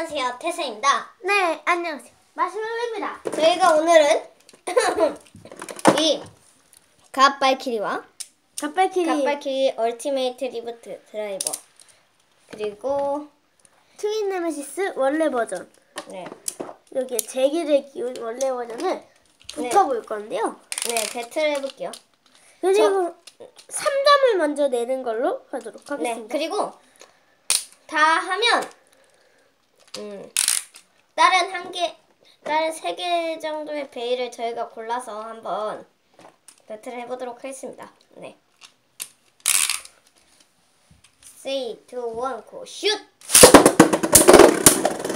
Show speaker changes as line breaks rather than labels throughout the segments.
안녕하세요. 태세입니다.
네, 안녕하세요. 마시멜로입니다.
저희가 오늘은 이 갓발키리와
갑발키리
갓발키리 얼티메이트 리부트 드라이버 그리고
트윈 네메시스 원래 버전
네,
여기에 제기를 끼운 원래 버전을 붙여볼 건데요.
네 배틀 해볼게요.
그리고 3점을 먼저 내는 걸로 하도록
네,
하겠습니다.
그리고 다 하면 음 다른 한 개, 다른 세 개 정도의 베일을 저희가 골라서 한번 배틀 해보도록 하겠습니다. 네. 3, 2, 1, 고, 슛!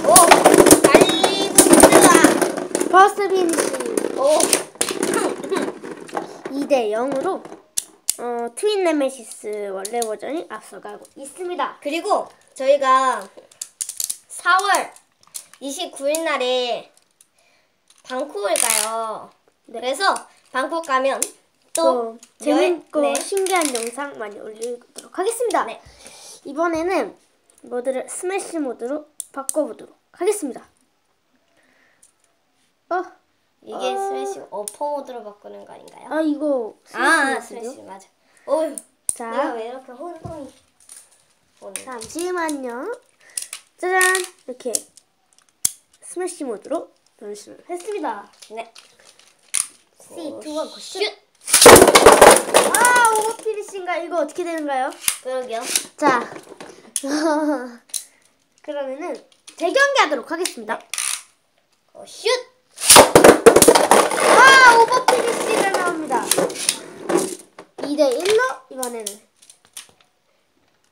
오! 달리고 있다!
버스 피니시
오!
2대 0으로 어, 트윈 네메시스 원래 버전이 앞서가고 있습니다.
그리고 저희가 4월 29일 날에 방콕을 가요.
네.
그래서 방콕 가면 또
또 재밌고
네.
신기한 영상 많이 올리도록 하겠습니다.
네.
이번에는 모드를 스매시 모드로 바꿔보도록 하겠습니다. 어,
이게
아.
스매시 어퍼 모드로 바꾸는 거 아닌가요?
아 이거
아,
스매시
스매시
모드요?
맞아. 어휴, 내가
자,
왜 이렇게 혼동이?
잠시만요. 짜잔, 이렇게 스매시 모드로 변신을 했습니다.
네.
C, 2, 1, 고,
슛!
아, 오버 피니시인가? 이거 어떻게 되는가요?
그러게요.
자, 그러면은 재경기 하도록 하겠습니다.
어, 슛!
아, 오버 피니시가 나옵니다. 2대 1로 이번에는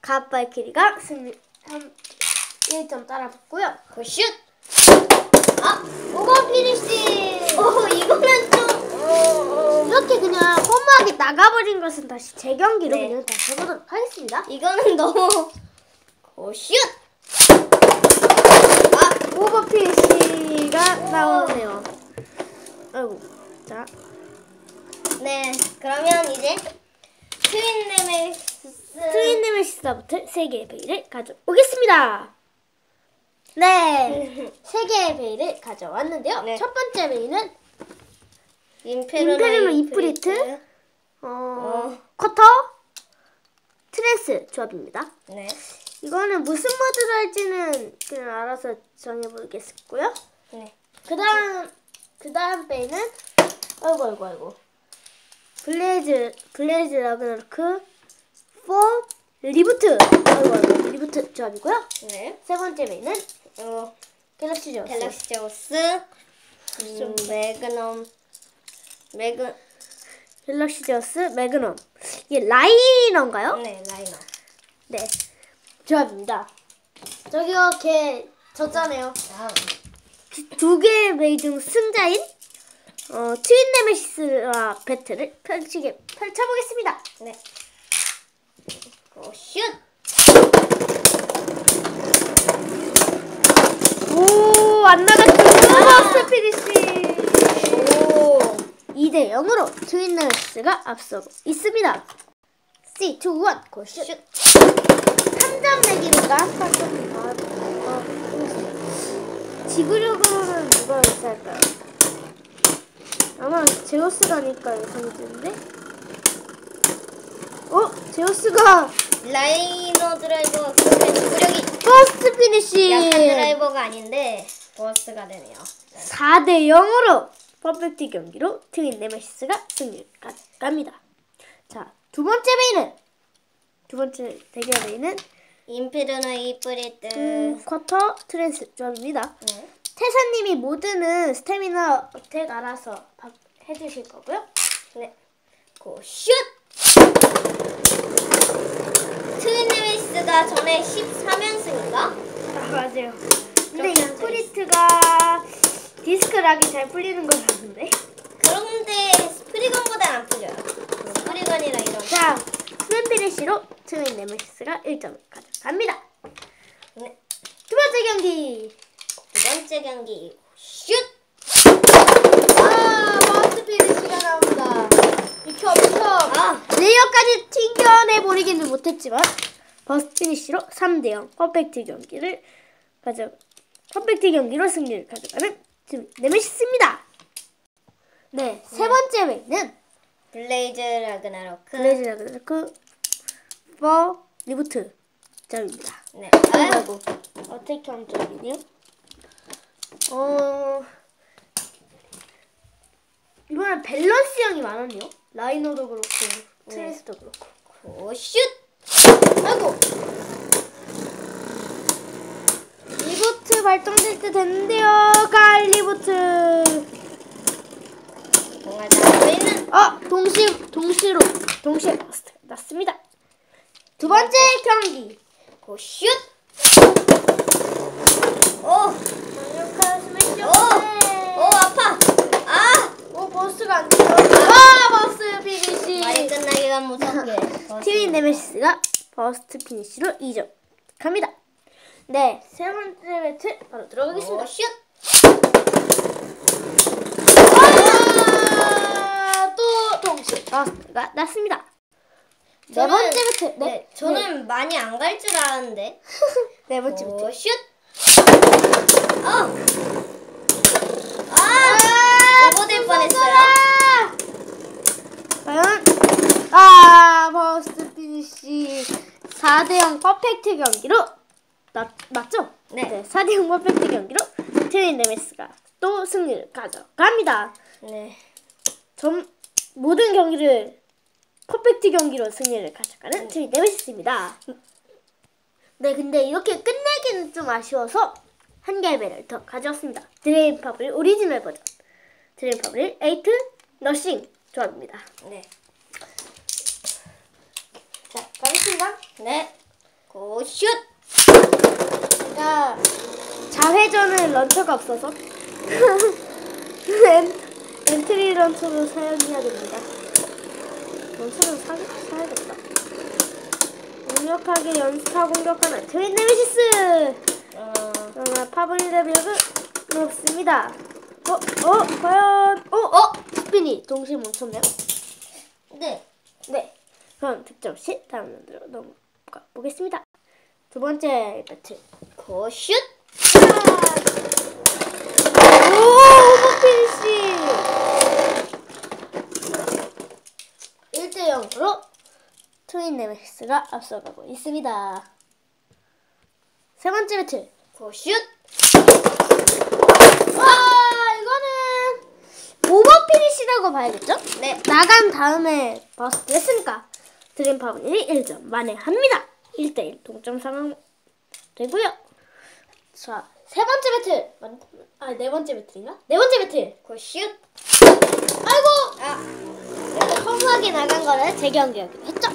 갓발키리가 승리 한 1점 따라붙고요.
그 슛! 아, 오버 피니시! 어, 이거는 좀 어, 어.
이렇게 그냥 허무하게 나가버린 것은 다시 재경기로
네.
그냥 다시 해보도록 하겠습니다.
이거는 너무 고 슛! 아,
오버 피니시가 나오네요. 아이고, 자,
네. 그러면 이제 트윈 네메시스
트윈 네메시스부터 3개의 베일을 가져오겠습니다. 네, 3개의 베일을 가져왔는데요.
네.
첫 번째 베일은
임페르노 이프리트.
이프리트. 어,
어.
커터 트랜스 조합입니다.
네.
이거는 무슨 모드로 할지는 그냥 알아서 정해보겠고요.
네.
그 다음, 그 다음 베일은, 아이고, 아이고, 아이고. 블레이즈, 블레이즈 라그나로크, 4, 리부트. 아이고, 아이고, 리부트 조합이고요.
네.
세 번째 베일은
어,
갤럭시 조합.
갤럭시 제우스, 음, 매그넘, 매그,
갤럭시 제어스 매그넘. 이게 라이너인가요?
네, 라이너.
네. 조합입니다. 저기요, 걔 졌잖아요.
다음.
두 개의 베이 중 승자인 어, 트윈 네메시스와 배틀을 펼치게 펼쳐보겠습니다.
네. 고 슛!
오, 안 나갔죠? 스피릿이
오!
2대 0으로 트윈 네메시스가 앞서고 있습니다. C, 2, 1, 고 슛!
슛!
3점 내기니까 3점 어, 어, 지구력으로는 누가 있을까요? 아마 제우스가니까 예상이 되는데 어? 제우스가
라이너 드라이버 주력이
퍼스트 피니시
약한 드라이버가 아닌데 버스가 되네요.
4대 0으로 퍼펙트 경기로 트윈 네메시스가 승리를 가져갑니다. 자, 두 번째 베이는 두 번째 대결 베이는
임페르노 이프리트.
음, 쿼터 트랜스 조합입니다.
네.
태사님이 모드는 스태미나 어택 알아서 바- 해주실 거고요.
네. 고 슛! 트윈 네메시스가 전에 13연승인가?
아, 맞아요. 근데
좀
이프리트가 디스크 락이 잘 풀리는 것 같은데.
그런데 스프리건보다 안 풀려요. 스프리건이랑 이런.
자, 스냅피니시로 트윈 네메시스가 1점을 가져갑니다.
네.
두 번째 경기.
두 번째 경기 슛!
아, 마우스 피니시가 나옵니다. 비켜, 비켜.
아,
레이어까지 튕겨내버리기는 못했지만 버스 피니시로 3대0 퍼펙트 경기를 가져 퍼펙트 경기로 승리를 가져가는 팀 네메시스입니다. 네, 세 번째 웨이는
블레이즈 라그나로크.
블레이즈 라그나로크 4 리부트 점입니다.
네.
아이고, 어떻게 하면 점이네요? 어, 이번엔 밸런스 형이 많았네요. 라이너도 그렇고, 트레이스도 그렇고.
고슛.
아이고! 리부트 발동될 때 됐는데요. 갈 리부트.
뭔가 있는.
아, 동시 동시로 동시에 버스트 났습니다. 두 번째 경기.
고슛. 오.
강력한 스매시.
오. 오 아파. 아.
오, 버스가 안 돼요. 아, 버스
말이
피니시.
끝나기가 무섭게.
티윈 네메시스가 버스트 피니시로 2점 갑니다. 네, 세 번째 배틀 바로 들어가겠습니다.
고슛.
아, 또 동시 버스트가 났습니다. 네
저는-
번째 배틀. 네,
네. 저는 많이 안 갈 줄 알았는데.
네 번째 배틀.
고슛. 어. 아. 오버될 뻔했어요.
과연 아 버스트 피니시 4대0 퍼펙트 경기로 맞, 맞죠?
네.
4대 0 퍼펙트 경기로 트윈 네메스가 또 승리를 가져갑니다.
네.
전 모든 경기를 퍼펙트 경기로 승리를 가져가는 트윈 네메시스입니다. 네, 근데 이렇게 끝내기는 좀 아쉬워서 한 개배를 더 가져왔습니다. 드레인 파브릴 오리지널 버전. 드레인 파브릴 에이트 너싱 조합입니다.
네.
자, 가겠습니다.
네. 고슛.
제가 자회전은 런처가 없어서 엔, 엔트리 런처로 사용해야 됩니다. 런처를 사, 사야겠다. 강력하게 연타 공격하는 트윈 네메시스!
어.
그러나 파브리 레벨은 없습니다. 어, 어, 과연, 어, 어! 스핀이 동시에 멈췄네요.
네.
네. 그럼 득점 시 다음 라운드로 넘어가 보겠습니다. 두 번째 배틀.
고슛.
오, 오버피니시! 1대 0으로 트윈 네메시스가 앞서가고 있습니다. 세 번째 배틀.
고슛.
와, 이거는 오버피니시라고 봐야겠죠?
네.
나간 다음에 버스트 했으니까 드림파블이 1점 만회합니다. 1대1 동점 상황 되고요. 자, 세 번째 배틀. 맞- 아, 네 번째 배틀인가? 네 번째 배틀.
고슛.
아이고!
아.
허무하게 나간 거를 재경기하기로 했죠?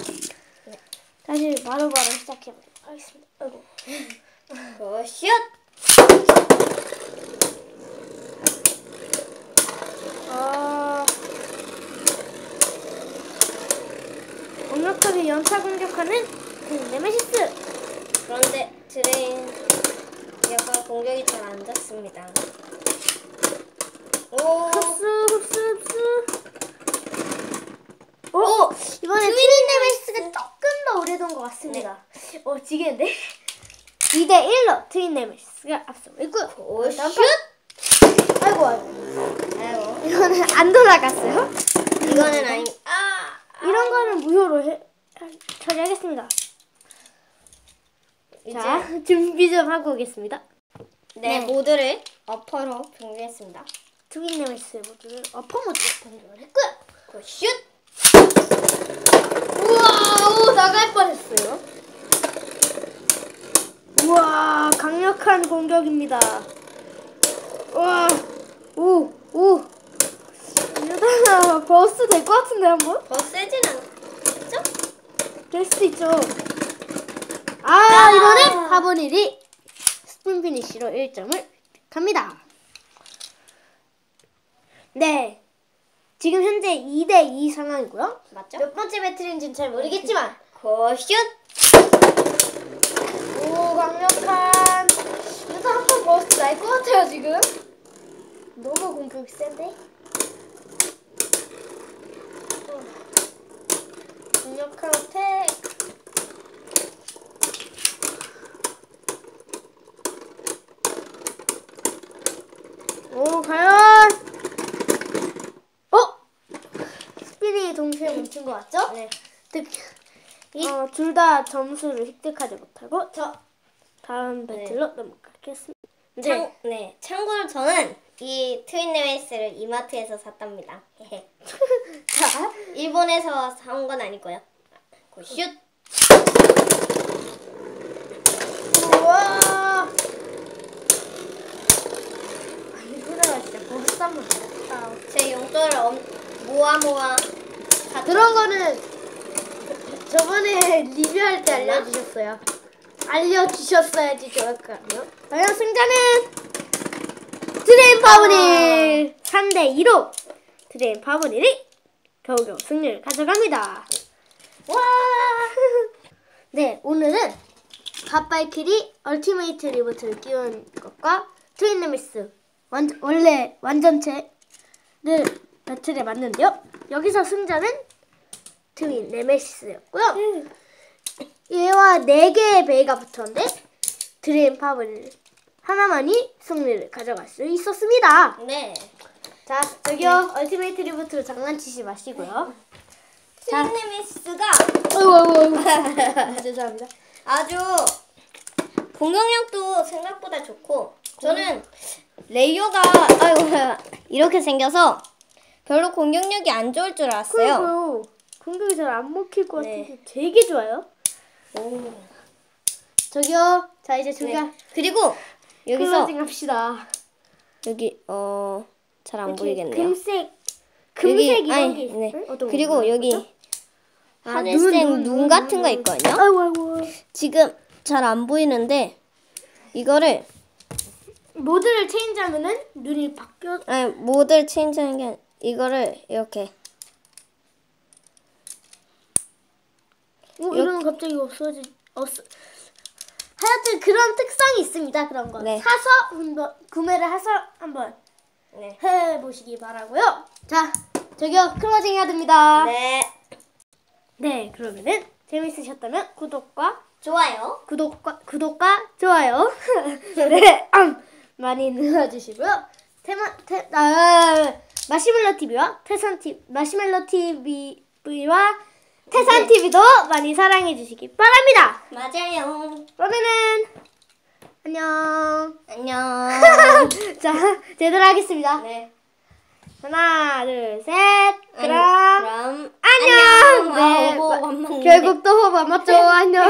다시 바로 바로 시작해 보도록 하겠습니다. 아이고.
고슛.
아... 강력하게 연타 공격하는 그 네메시스!
그런데 드레인 약간 공격이 잘안 잡습니다. 오.
흡수 흡수 흡수 오! 이번에 트윈 네메시스가 조금 더 오래된 것 같습니다 어 지겠는데? 2대 1로 트윈 네메시스가 앞서고 있고요
고슛.
다음 판. 아이고 아이고
아이고.
이거는 안 돌아갔어요
이거는 아니. 아.
이런 거는 무효로 해, 처리하겠습니다 자 준비 좀 하고 오겠습니다
네,
네.
모드를 어퍼로 변경했습니다.
트윈 네메시스 모드를 어퍼 모드로 변경을 했고요
고슛.
우와, 오, 나갈 뻔했어요. 우와, 강력한 공격입니다. 우와, 오, 오. 이러다가 버스 될 것 같은데, 한번?
더 세진 않죠?
될 수도 있죠. 아, 이번엔 하버닐이 스푼 피니쉬로 1점을 갑니다. 네. 지금 현재 2대2 상황이고요.
맞죠?
몇 번째 배틀인지는 잘 모르겠지만
고슛.
오 강력한 이거 한번 버스 날 것 같아요 지금 너무 공격이 센데 어. 강력한 어택 오, 과연. 어? 동시에 멈춘 것 같죠?
네.
득. 어, 둘 다 점수를 획득하지 못하고
저
다음 배틀로 넘어가겠습니다. 네.
참, 네. 참고로 저는 이 트윈 네메시스를 이마트에서 샀답니다.
자,
일본에서 사온 건 아니고요. 굿슛.
우와. 아, 이거다가 진짜 먹었다.
제 용돈을 엄, 모아 모아 샀죠.
그런 거는 저번에 리뷰할 때? 알려주셨어요. 알려주셨어야지 좋을까요? 과연 승자는 드레인 파브닐 3대 2로 드레인 파브닐이 겨우겨우 승리를 가져갑니다. 와! 네, 오늘은 갓발키리 얼티메이트 리부트를 끼운 것과 트윈네미스 완, 원래 완전체를 배틀에 맞는데요. 여기서 승자는 트윈 네메시스였고요. 얘와 4개의 베이가 붙었는데 드레인 파블 하나만이 승리를 가져갈 수 있었습니다.
네.
자, 저기요. 얼티메이트 리부트로 장난치지 마시고요. 자.
트윈 네메시스가
어이구, 어이구, 어이구. 죄송합니다.
아주 공격력도 생각보다 좋고 저는 레이어가 아이고 이렇게 생겨서 별로 공격력이 안 좋을 줄 알았어요.
그리고 공격이 잘 안 먹힐 것
네.
같은데 되게 좋아요.
오.
저기요. 자, 이제 저기가
네. 그리고 여기서
클로징 합시다.
여기 어 잘 안 보이겠네요.
금색 금색 이런
아니,
게 있어요.
네.
어떤
그리고
거?
여기
뭐죠? 아,
하늘색
눈,
눈,
눈,
같은
눈,
거
눈.
있거든요.
아이고 아이고.
지금 잘 안 보이는데 이거를
모드를 체인지하면은 눈이 바뀌어.
아니, 모델 체인지하는 게 아니- 이거를 이렇게
어, 이러면 갑자기 없어지 없어. 하여튼 그런 특성이 있습니다. 그런 거
네.
사서 한번 구매를 해서 한번
네.
해 보시기 바라고요. 자, 저기요 클로징 해야 됩니다.
네.
네, 그러면은 재밌으셨다면 구독과
좋아요.
구독과 구독과 좋아요 네 음, 많이 눌러주시고요. 테마 테 아, 마시멜로 TV와 태산 TV 마시멜로 TV와 태산 TV도 많이 사랑해 주시기 바랍니다.
맞아요.
그러면은 안녕.
안녕.
자 제대로 하겠습니다.
네.
하나 둘 셋. 그럼
그럼
안녕.
안녕.
네,
아, 호흡
마-
안 맞는데.
결국 또 호흡 안 맞죠? 안녕.